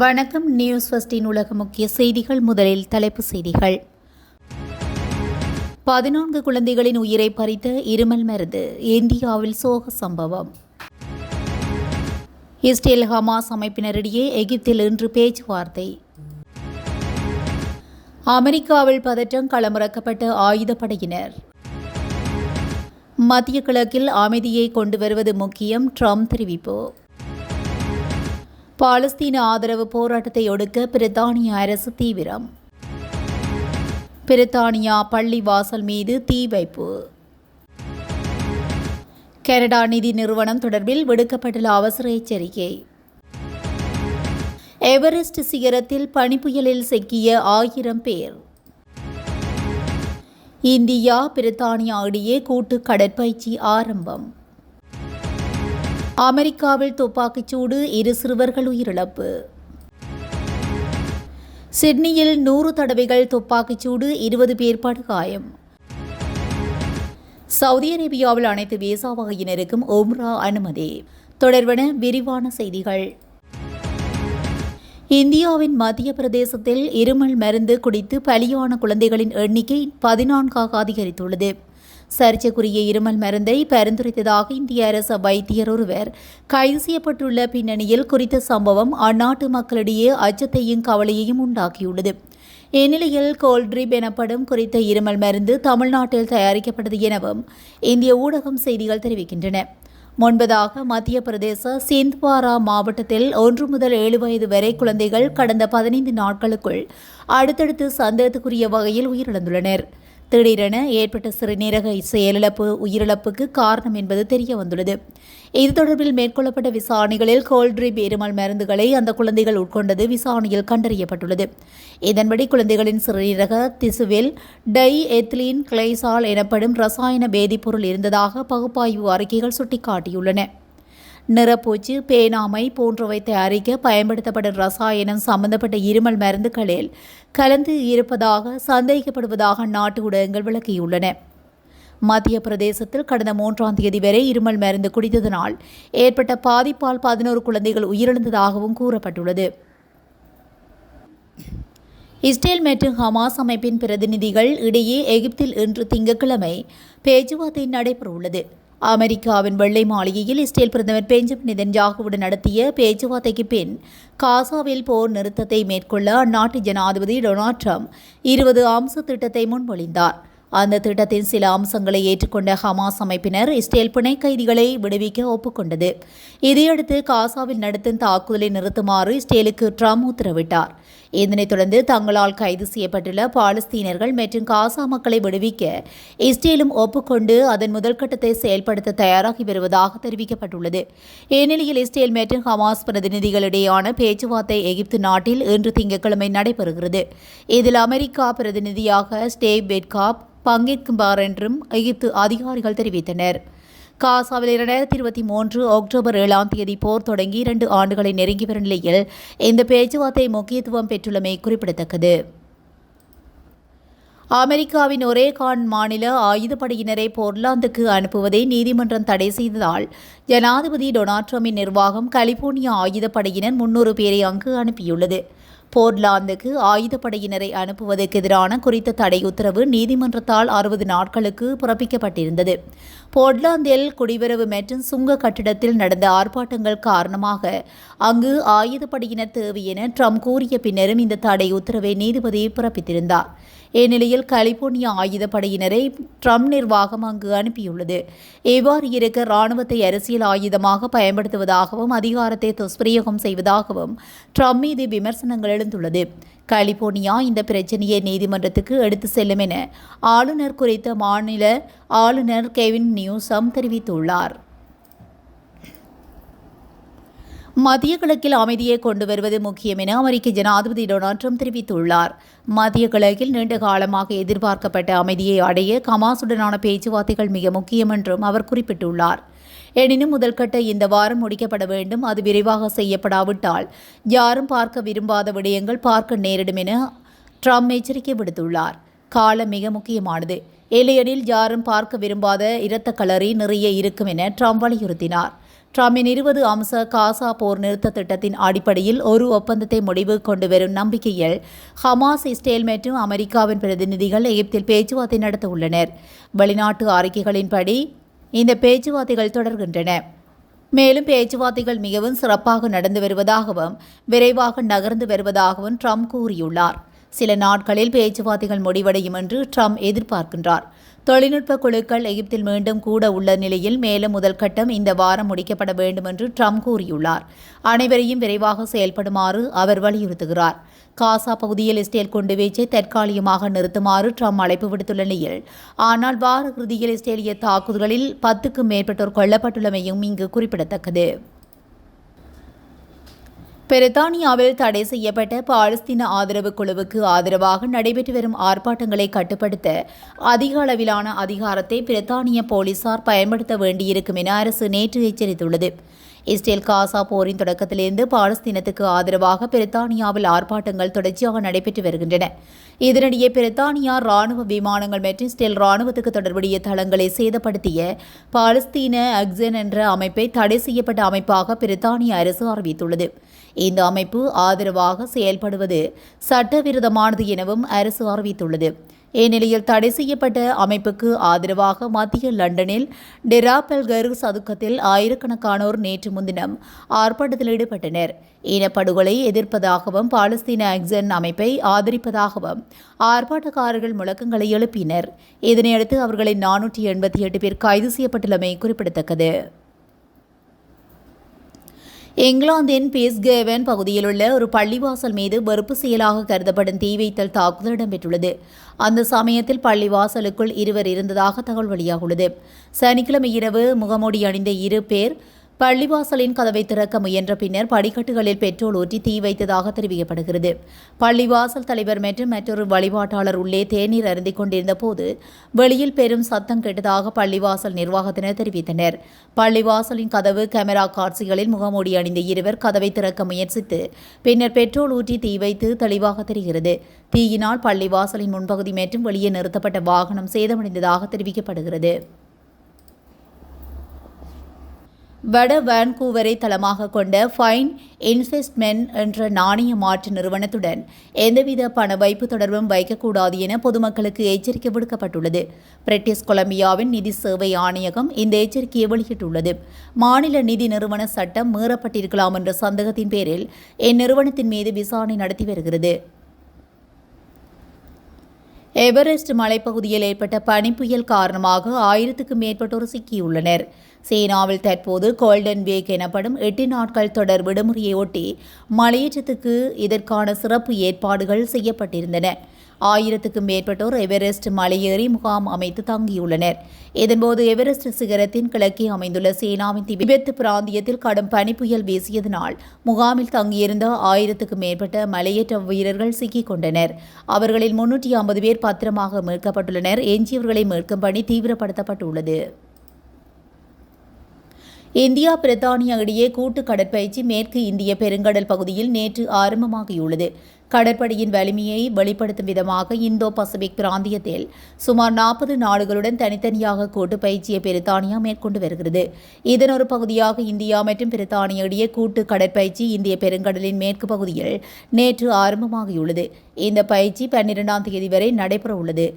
வணக்கம் நியூஸ் ஃபஸ்டின் உலக முக்கிய செய்திகள். முதலில் தலைப்பு செய்திகள். பதினான்கு குழந்தைகளின் உயிரை பறித்த இருமல் மருந்து இந்தியாவில் சோக சம்பவம். இஸ்ரேல் ஹமாஸ் அமைப்பினரிடையே எகிப்தில் இன்று பேச்சுவார்த்தை. அமெரிக்காவில் பதற்றம் களமிறக்கப்பட்ட ஆயுதப்படையினர் மத்திய கிழக்கில் அமைதியை கொண்டு வருவது முக்கியம் ட்ரம்ப் தெரிவிப்பு. பாலஸ்தீன ஆதரவு போராட்டத்தை ஒடுக்க பிரித்தானிய அரசு தீவிரம். பிரித்தானியா பள்ளி வாசல் மீது தீ வைப்பு. கனடா நிதி நிறுவனம் தொடர்பில் விடுக்கப்பட்டுள்ள அவசர எச்சரிக்கை. எவரெஸ்ட் சிகரத்தில் பனிப்புயலில் சிக்கிய ஆயிரம் பேர். இந்தியா பிரித்தானியா இடையே கூட்டு கடற்பயிற்சி ஆரம்பம். அமெரிக்காவில் துப்பாக்கிச்சூடு இரு சிறுவர்கள் உயிரிழப்பு. சிட்னியில் நூறு தடவைகள் துப்பாக்கிச்சூடு இருபது பேர் படுகாயம் சவுதி அரேபியாவில் அனைத்து விசா வகையினருக்கும் ஒம்ரா அனுமதி. தொடர்பான விரிவான செய்திகள். இந்தியாவின் மத்திய பிரதேசத்தில் இருமல் மருந்து குடித்து பலியான குழந்தைகளின் எண்ணிக்கை பதினான்காக அதிகரித்துள்ளது. சர்ச்சைக்குரிய இருமல் மருந்தை பரிந்துரைத்ததாக இந்திய அரசு வைத்தியர் ஒருவர். கைது செய்யப்பட்டுள்ள பின்னணியில் குறித்த சம்பவம் அந்நாட்டு மக்களிடையே அச்சத்தையும் கவலையையும் உண்டாக்கியுள்ளது. இந்நிலையில் கோல்ட்ரிப் எனப்படும் குறித்த இருமல் மருந்து தமிழ்நாட்டில் தயாரிக்கப்பட்டது எனவும் இந்திய ஊடகம் செய்திகள் தெரிவிக்கின்றன. முன்பதாக மத்திய பிரதேச சிந்த்வாரா மாவட்டத்தில் ஒன்று முதல் ஏழு வயது வரை குழந்தைகள் கடந்த பதினைந்து நாட்களுக்குள் அடுத்தடுத்து சந்தேகத்துக்குரிய வகையில் உயிரிழந்துள்ளனர். திடீரென ஏற்பட்ட சிறுநீரக செயலிழப்பு உயிரிழப்புக்கு காரணம் என்பது தெரிய வந்துள்ளது. இது தொடர்பில் மேற்கொள்ளப்பட்ட விசாரணைகளில் கோல்ட்ரிப் இருமல் மருந்துகளை அந்த குழந்தைகள் உட்கொண்டது விசாரணையில் கண்டறியப்பட்டுள்ளது. இதன்படி குழந்தைகளின் சிறுநீரக திசுவில் டை எத்லீன் கிளைசால் எனப்படும் ரசாயன வேதிப்பொருள் இருந்ததாக பகுப்பாய்வு அறிக்கைகள் சுட்டிக்காட்டியுள்ளன. நிறப்பூச்சு பேனாமை போன்றவை தயாரிக்க பயன்படுத்தப்படும் ரசாயனம் சம்பந்தப்பட்ட இருமல் மருந்துகளில் கலந்து இருப்பதாக சந்தேகிக்கப்படுவதாக நாட்டு ஊடகங்கள் விளக்கியுள்ளன. மத்திய பிரதேசத்தில் கடந்த மூன்றாம் தேதி வரை இருமல் மருந்து குடித்ததனால் ஏற்பட்ட பாதிப்பால் பதினோரு குழந்தைகள் உயிரிழந்ததாகவும் கூறப்பட்டுள்ளது. இஸ்ரேல் மற்றும் ஹமாஸ் அமைப்பின் பிரதிநிதிகள் இடையே எகிப்தில் இன்று திங்கட்கிழமை பேச்சுவார்த்தை நடைபெறவுள்ளது. அமெரிக்காவின் வெள்ளை மாளிகையில் இஸ்ரேல் பிரதமர் பெஞ்சமின் நெதன்யாகுவுடன் நடத்திய பேச்சுவார்த்தைக்கு பின் காசாவில் போர் நிறுத்தத்தை மேற்கொள்ள அந்நாட்டு ஜனாதிபதி டொனால்ட் ட்ரம்ப் இருபது அம்ச திட்டத்தை முன்மொழிந்தார். அந்த திட்டத்தின் சில அம்சங்களை ஏற்றுக்கொண்ட ஹமாஸ் அமைப்பினர் இஸ்ரேல் பிணை கைதிகளை விடுவிக்க ஒப்புக்கொண்டது. இதையடுத்து காசாவில் நடத்தும் தாக்குதலை நிறுத்துமாறு இஸ்ரேலுக்கு ட்ரம்ப் உத்தரவிட்டார். இதனைத் தொடர்ந்து தங்களால் கைது செய்யப்பட்டுள்ள பாலஸ்தீனர்கள் மற்றும் காசா மக்களை விடுவிக்க இஸ்ரேலும் ஒப்புக்கொண்டு அதன் முதல்கட்டத்தை செயல்படுத்த தயாராகி வருவதாக தெரிவிக்கப்பட்டுள்ளது. இந்நிலையில் இஸ்ரேல் மற்றும் ஹமாஸ் பிரதிநிதிகளிடையேயான பேச்சுவார்த்தை எகிப்து நாட்டில் இன்று திங்கட்கிழமை நடைபெறுகிறது. இதில் அமெரிக்கா பிரதிநிதியாக ஸ்டேவ் பெட்காப் பங்கேற்குமாறு என்றும் எகிப்து அதிகாரிகள் தெரிவித்தனர். காசாவில் இரண்டாயிரத்தி இருபத்தி மூன்று அக்டோபர் ஏழாம் தேதி போர் தொடங்கி இரண்டு ஆண்டுகளை நெருங்கி வரும் நிலையில் இந்த பேச்சுவார்த்தை முக்கியத்துவம் பெற்றுள்ளமை குறிப்பிடத்தக்கது. அமெரிக்காவின் ஒரே கான் மாநில ஆயுதப்படையினரை போர்லாந்துக்கு அனுப்புவதை நீதிமன்றம் தடை செய்ததால் ஜனாதிபதி டொனால்ட் ட்ரம்பின் நிர்வாகம் கலிபோர்னியா ஆயுதப்படையினர் முன்னூறு பேரை அங்கு அனுப்பியுள்ளது. போர்ட்லாந்துக்கு ஆயுதப்படையினரை அனுப்புவதற்கு எதிரான குறித்த தடை உத்தரவு நீதிமன்றத்தால் அறுபது நாட்களுக்கு பிறப்பிக்கப்பட்டிருந்தது. போர்ட்லாந்தில் குடிவரவு மற்றும் சுங்க கட்டிடத்தில் நடந்த ஆர்ப்பாட்டங்கள் காரணமாக அங்கு ஆயுதப்படையினர் தேவை என ட்ரம்ப் கூறிய பின்னரும் இந்த தடை உத்தரவை நீதிபதி பிறப்பித்திருந்தார். இந்நிலையில் கலிபோர்னியா ஆயுதப்படையினரை ட்ரம்ப் நிர்வாகம் அங்கு அனுப்பியுள்ளது. இவ்வாறு இருக்க ராணுவத்தை அரசியல் ஆயுதமாக பயன்படுத்துவதாகவும் அதிகாரத்தை துஷ்பிரயோகம் செய்வதாகவும் ட்ரம்ப் மீது விமர்சனங்கள் எழுந்துள்ளது. கலிபோர்னியா இந்த பிரச்சனையை நீதிமன்றத்துக்கு எடுத்து செல்லும் என ஆளுநர் குறித்த மாநில ஆளுநர் கெவின் நியூசம் தெரிவித்துள்ளார். மத்திய கிழக்கில் அமைதியை கொண்டு வருவது முக்கியம் என அமெரிக்க ஜனாதிபதி டொனால்ட் ட்ரம்ப் தெரிவித்துள்ளார். மத்திய கிழக்கில் நீண்ட காலமாக எதிர்பார்க்கப்பட்ட அமைதியை அடைய கமாசுடனான பேச்சுவார்த்தைகள் மிக முக்கியம் என்றும் அவர் குறிப்பிட்டுள்ளார். எனினும் முதல்கட்ட இந்த வாரம் முடிக்கப்பட வேண்டும் அது விரைவாக செய்யப்படாவிட்டால் யாரும் பார்க்க விரும்பாத விடயங்கள் பார்க்க நேரிடும் என ட்ரம்ப் எச்சரிக்கை விடுத்துள்ளார். காலம் மிக முக்கியமானது. இல்லையெனில் யாரும் பார்க்க விரும்பாத இரத்த கலரி நிறைய இருக்கும் என ட்ரம்ப் வலியுறுத்தினார். ட்ரம்பின் இருபது அம்ச காசா போர் நிறுத்த திட்டத்தின் அடிப்படையில் ஒரு ஒப்பந்தத்தை முடிவு கொண்டு வரும் நம்பிக்கையில் ஹமாஸ் இஸ்ரேல் மற்றும் அமெரிக்காவின் பிரதிநிதிகள் எகிப்தில் பேச்சுவார்த்தை நடத்த உள்ளனர் வெளிநாட்டு அறிக்கைகளின்படி இந்த பேச்சுவார்த்தைகள் தொடர்கின்றன. மேலும் பேச்சுவார்த்தைகள் மிகவும் சிறப்பாக நடந்து வருவதாகவும் விரைவாக நகர்ந்து வருவதாகவும் ட்ரம்ப் கூறியுள்ளார். சில நாட்களில் பேச்சுவார்த்தைகள் முடிவடையும் என்று ட்ரம்ப் எதிர்பார்க்கின்றார். தொழில்நுட்ப குழுக்கள் எகிப்தில் மீண்டும் கூட உள்ள நிலையில் மேலும் முதல் கட்டம் இந்த வாரம் முடிக்கப்பட வேண்டும் என்று ட்ரம்ப் கூறியுள்ளார். அனைவரையும் விரைவாக செயல்படுமாறு அவர் வலியுறுத்துகிறார். காசா பகுதியில் இஸ்ரேல் குண்டுவீச்சை தற்காலிகமாக நிறுத்துமாறு ட்ரம்ப் அழைப்பு விடுத்துள்ள நிலையில் ஆனால் வார இறுதியில் இஸ்ரேலிய தாக்குதல்களில் பத்துக்கும் மேற்பட்டோர் கொல்லப்பட்டுள்ளமையும் இங்கு குறிப்பிடத்தக்கது. பிரித்தானியாவில் தடை செய்யப்பட்ட பாலஸ்தீன ஆதரவு குழுவுக்கு ஆதரவாக நடைபெற்று வரும் ஆர்ப்பாட்டங்களை கட்டுப்படுத்த அதிக அளவிலான அதிகாரத்தை பிரித்தானிய போலீசார் பயன்படுத்த வேண்டியிருக்கும் என அரசு நேற்று எச்சரித்துள்ளது. இஸ்ரேல் காசா போரின் தொடக்கத்திலிருந்து பாலஸ்தீனத்துக்கு ஆதரவாக பிரித்தானியாவில் ஆர்ப்பாட்டங்கள் தொடர்ச்சியாக நடைபெற்று வருகின்றன. இதனிடையே பிரித்தானியா ராணுவ விமானங்கள் மற்றும் இஸ்ரேல் ராணுவத்துக்கு தொடர்புடைய தளங்களை சேதப்படுத்திய பாலஸ்தீன அக்சன் என்ற அமைப்பை தடை செய்யப்பட்ட அமைப்பாக பிரித்தானிய அரசு அறிவித்துள்ளது. இந்த அமைப்பு ஆதரவாக செயல்படுவது சட்டவிரோதமானது எனவும் அரசு அறிவித்துள்ளது. இந்நிலையில் தடை செய்யப்பட்ட அமைப்புக்கு ஆதரவாக மத்திய லண்டனில் டெராபெல்கர் சதுக்கத்தில் ஆயிரக்கணக்கானோர் நேற்று முன்தினம் ஆர்ப்பாட்டத்தில் ஈடுபட்டனர். இனப்படுகொலை எதிர்ப்பதாகவும் பாலஸ்தீன ஆக்சன் அமைப்பை ஆதரிப்பதாகவும் ஆர்ப்பாட்டக்காரர்கள் முழக்கங்களை எழுப்பினர். இதனையடுத்து அவர்களின் நானூற்றி எண்பத்தி எட்டு பேர் கைது செய்யப்பட்டுள்ளமை குறிப்பிடத்தக்கது. இங்கிலாந்தின் பீஸ்கேவன் பகுதியில் உள்ள ஒரு பள்ளிவாசல் மீது வெறுப்பு செயலாக கருதப்படும் தீ வைத்தல் தாக்குதல் இடம்பெற்றுள்ளது. அந்த சமயத்தில் பள்ளிவாசலுக்குள் இருவர் இருந்ததாக தகவல் வெளியாகுள்ளது. சனிக்கிழமை இரவு முகமூடி அணிந்த இரு பேர் பள்ளிவாசலின் கதவை திறக்க முயன்ற பின்னர் படிக்கட்டுகளில் பெட்ரோல் ஊற்றி தீ வைத்ததாக தெரிவிக்கப்படுகிறது. பள்ளிவாசல் தலைவர் மற்றும் மற்றொரு வழிபாட்டாளர் உள்ளே தேநீர் அருந்திக் கொண்டிருந்த போது வெளியில் பெரும் சத்தம் கேட்டதாக பள்ளிவாசல் நிர்வாகத்தினர் தெரிவித்தனர். பள்ளிவாசலின் கதவு கேமரா காட்சிகளில் முகமூடி அணிந்த இருவர் கதவை திறக்க முயற்சித்து பின்னர் பெட்ரோல் ஊற்றி தீ வைத்து தெளிவாக தெரிகிறது. தீயினால் பள்ளிவாசலின் முன்பகுதி மற்றும் வெளியே நிறுத்தப்பட்ட வாகனம் சேதமடைந்ததாக தெரிவிக்கப்படுகிறது. வட வான்கூவரை தளமாக கொண்ட ஃபைன் இன்வெஸ்ட்மெண்ட் என்ற நாணய மாற்று நிறுவனத்துடன் எந்தவித பண வைப்பு தொடர்பும் வைக்கக்கூடாது என பொதுமக்களுக்கு எச்சரிக்கை விடுக்கப்பட்டுள்ளது. பிரிட்டிஷ் கொலம்பியாவின் நிதி சேவை ஆணையகம் இந்த எச்சரிக்கையை வெளியிட்டுள்ளது. மாநில நிதி நிறுவன சட்டம் மீறப்பட்டிருக்கலாம் என்ற சந்தேகத்தின் பேரில் இந்நிறுவனத்தின் மீது விசாரணை நடத்தி வருகிறது. எவரெஸ்ட் மலைப்பகுதியில் ஏற்பட்ட பனிப்புயல் காரணமாக ஆயிரத்துக்கும் மேற்பட்டோர் சிக்கியுள்ளனர். சீனாவில் தற்போது கோல்டன் வீக் எனப்படும் எட்டு நாட்கள் தொடர் விடுமுறையொட்டி மலையேற்றத்துக்கு இதற்கான சிறப்பு ஏற்பாடுகள் செய்யப்பட்டிருந்தன. ஆயிரத்துக்கும் மேற்பட்டோர் எவரெஸ்ட் மலையேறி முகாம் அமைத்து தங்கியுள்ளனர். இதன்போது எவரெஸ்ட் சிகரத்தின் கிழக்கே அமைந்துள்ள சீனாவின் திபெத் பிராந்தியத்தில் கடும் பனிப்புயல் வீசியதனால் முகாமில் தங்கியிருந்த ஆயிரத்துக்கும் மேற்பட்ட மலையேற்ற வீரர்கள் சிக்கிக் கொண்டனர். அவர்களில் முன்னூற்றி ஐம்பது பேர் பத்திரமாக மீட்கப்பட்டுள்ளனர். எஞ்சியவர்களை மீட்கும் பணி தீவிரப்படுத்தப்பட்டுள்ளது. இந்தியா பிரித்தானியா இடையே கூட்டு கடற்பயிற்சி மேற்கு இந்திய பெருங்கடல் பகுதியில் நேற்று ஆரம்பமாகியுள்ளது. கடற்படையின் வலிமையை வெளிப்படுத்தும் விதமாக இந்தோ பசிபிக் பிராந்தியத்தில் சுமார் நாற்பது நாடுகளுடன் தனித்தனியாக கூட்டு பயிற்சியை பிரித்தானியா மேற்கொண்டு வருகிறது. இதன் ஒரு பகுதியாக இந்தியா மற்றும் பிரித்தானியா இடையே கூட்டு கடற்பயிற்சி இந்திய பெருங்கடலின் மேற்கு பகுதியில் நேற்று ஆரம்பமாகியுள்ளது. இந்த பயிற்சி பன்னிரெண்டாம் தேதி வரை நடைபெறவுள்ளது.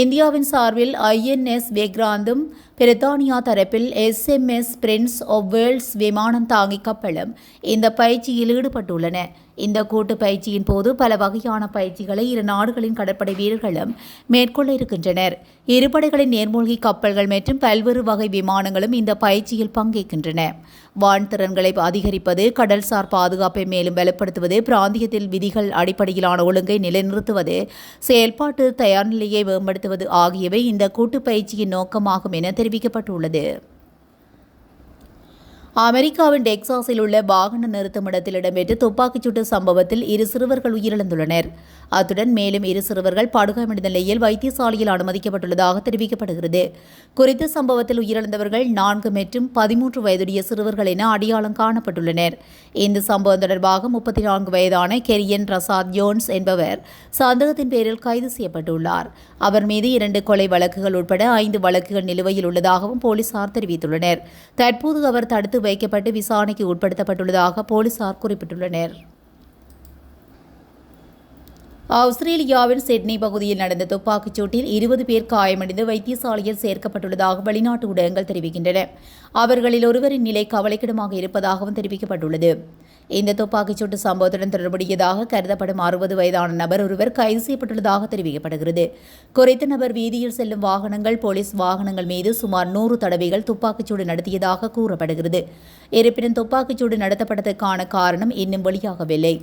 இந்தியாவின் சார்பில் ஐஎன்எஸ் விக்ராந்தும் பிரித்தானியா தரப்பில் எஸ்எம்எஸ் பிரின்ஸ் ஆஃப் வேர்ல்ட்ஸ் விமானம் தாங்கி கப்பலும் இந்த பயிற்சியில் ஈடுபட்டுள்ளன. இந்த கூட்டு பயிற்சியின் போது பல வகையான பயிற்சிகளை இரு நாடுகளின் கடற்படை வீரர்களும் மேற்கொள்ள இருக்கின்றனர். இருபடைகளின் நேர்மூழ்கி கப்பல்கள் மற்றும் பல்வேறு வகை விமானங்களும் இந்த பயிற்சியில் பங்கேற்கின்றன. வான் திறன்களை அதிகரிப்பது கடல்சார் பாதுகாப்பை மேலும் வலுப்படுத்துவது பிராந்தியத்தில் விதிகள் அடிப்படையிலான ஒழுங்கை நிலைநிறுத்துவது செயல்பாட்டு தயார்நிலையை மேம்படுத்துவது ஆகியவை இந்த கூட்டு பயிற்சியின் நோக்கமாகும் என தெரிவிக்கப்பட்டுள்ளது. அமெரிக்காவின் டெக்சாஸில் உள்ள வாகன நிறுத்துமிடத்தில் இடம்பெற்ற துப்பாக்கிச்சூட்டு சம்பவத்தில் இரு சிறுவர்கள் உயிரிழந்துள்ளனர். அத்துடன் மேலும் இரு சிறுவர்கள் படுகாயமடைந்த நிலையில் வைத்தியசாலையில் அனுமதிக்கப்பட்டுள்ளதாக தெரிவிக்கப்படுகிறது. குறித்த சம்பவத்தில் உயிரிழந்தவர்கள் நான்கு மற்றும் பதிமூன்று வயதுடைய சிறுவர்கள் என அடையாளம் காணப்பட்டுள்ளனர். இந்த சம்பவம் தொடர்பாக முப்பத்தி நான்கு வயதான கெரியன் பிரசாத் யோன்ஸ் என்பவர் சந்தேகத்தின் பேரில் கைது செய்யப்பட்டுள்ளார். அவர் மீது இரண்டு கொலை வழக்குகள் உட்பட ஐந்து வழக்குகள் நிலுவையில் உள்ளதாகவும் போலீசார் தெரிவித்துள்ளனர். தற்போது அவர் தடுத்து வைக்கப்பட்டு விசாரணைக்கு உட்படுத்தப்பட்டுள்ளதாக போலீசார் குறிப்பிட்டுள்ளனர். ஆஸ்திரேலியாவின் சிட்னி பகுதியில் நடந்த துப்பாக்கிச் சூட்டில் இருபது பேர் காயமடைந்து வைத்தியசாலையில் சேர்க்கப்பட்டுள்ளதாக வெளிநாட்டு ஊடகங்கள் தெரிவிக்கின்றன. அவர்களில் ஒருவரின் நிலை கவலைக்கிடமாக இருப்பதாகவும் தெரிவிக்கப்பட்டுள்ளது. இந்த துப்பாக்கிச் சூட்டு சம்பவத்துடன் தொடர்புடையதாக கருதப்படும் அறுபது வயதான நபர் ஒருவர் கைது செய்யப்பட்டுள்ளதாக தெரிவிக்கப்படுகிறது. குறித்த நபர் வீதியில் செல்லும் வாகனங்கள் போலீஸ் வாகனங்கள் மீது சுமார் நூறு தடவைகள் துப்பாக்கிச்சூடு நடத்தியதாக கூறப்படுகிறது. இருப்பினும் துப்பாக்கிச்சூடு நடத்தப்பட்டதற்கான காரணம் இன்னும் வெளியாகவில்லை.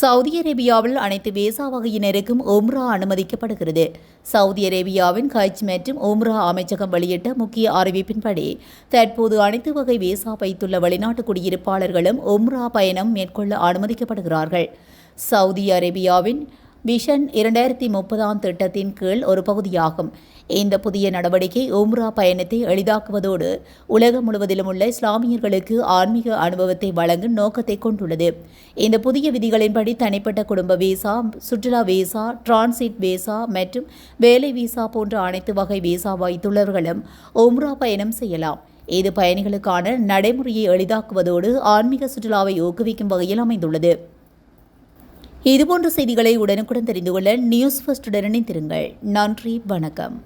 சவுதி அரேபியாவில் அனைத்து வேசா வகையினருக்கும் உம்ரா அனுமதிக்கப்படுகிறது. சவுதி அரேபியாவின் ஹஜ் மற்றும் உம்ரா அமைச்சகம் வெளியிட்ட முக்கிய அறிவிப்பின்படி தற்போது அனைத்து வகை வேசா வைத்துள்ள வெளிநாட்டு குடியிருப்பாளர்களும் உம்ரா பயணம் மேற்கொள்ள அனுமதிக்கப்படுகிறார்கள். சவுதி அரேபியாவின் விஷன் இரண்டாயிரத்தி முப்பதாம் திட்டத்தின் கீழ் ஒரு பகுதியாகும். இந்த புதிய நடவடிக்கை உம்ரா பயணத்தை எளிதாக்குவதோடு உலகம் முழுவதிலும் உள்ள இஸ்லாமியர்களுக்கு ஆன்மீக அனுபவத்தை வழங்கும் நோக்கத்தை கொண்டுள்ளது. இந்த புதிய விதிகளின்படி தனிப்பட்ட குடும்ப வீசா சுற்றுலா வீசா டிரான்சிட் விசா மற்றும் வேலை வீசா போன்ற அனைத்து வகை வீசா வைத்துள்ளவர்களும் உம்ரா பயணம் செய்யலாம். இது பயணிகளுக்கான நடைமுறையை எளிதாக்குவதோடு ஆன்மீக சுற்றுலாவை ஊக்குவிக்கும் வகையில் அமைந்துள்ளது. இதுபோன்ற செய்திகளை உடனுக்குடன் தெரிந்து கொள்ள நியூஸ் ஃபர்ஸ்டுடன் இணைந்திருங்கள். நன்றி வணக்கம்.